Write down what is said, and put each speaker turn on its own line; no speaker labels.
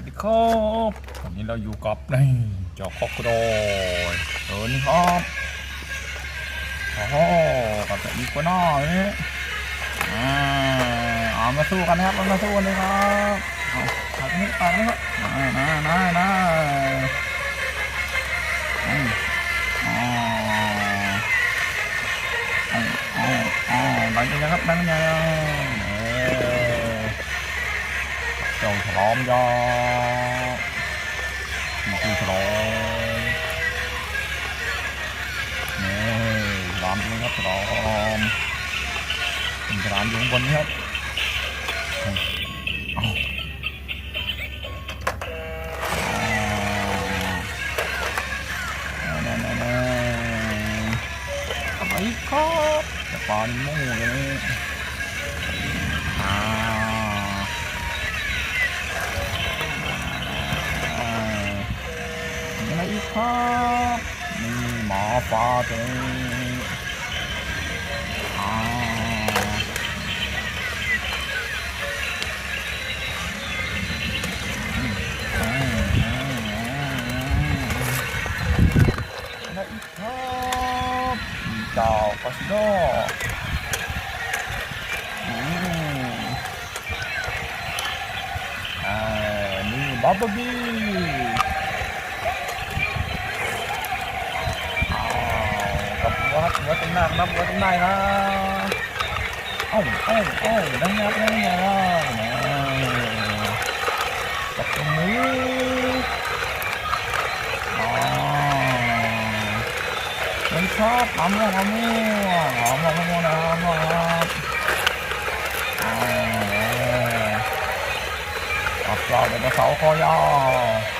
วัสดีครับวันนี้เราอยู่กับนี่เจ้าคอกโดยเออนี่ครับโอ้โหกับแต่อีกคนน้อยอ่าเอามาสู้กันนะครับมาสู้กันเลยครับเอาตัดนี้ตัดนี้ครับน่าน่าน่าน่าอ๋ออ๋ออ๋อดังยังครับดังยังเออ เจ้าฉลอมยานี่คือฉลอมนี่ฉลามจริงครับฉลอมมีฉลามอยู่ข้างบนนี้ครับเอาเอานั่นนั่นนั่นอะไรครับจะปานโม่เลยอ่า อะไรอีกครับมีหมาฟ้าเต็มอ่อืมอ่าอ่าอ่าอะไรอีกครับมีเจ้าคาสิโดอืมานี่บับเบิ้ลบี้ อ้าวกับหัวค รับหัวตรงหน้าครับหัวตรงหน้านะเอ้าเอ้าเอ้านั่นไงนั่นไงล่ะกับตรงนี้อ๋อมันชอบมะม่วงมะม่วงอ๋อมะม่วงนะมะม่วงครับอ๋อกับเราเด็กเสาร์คอยาว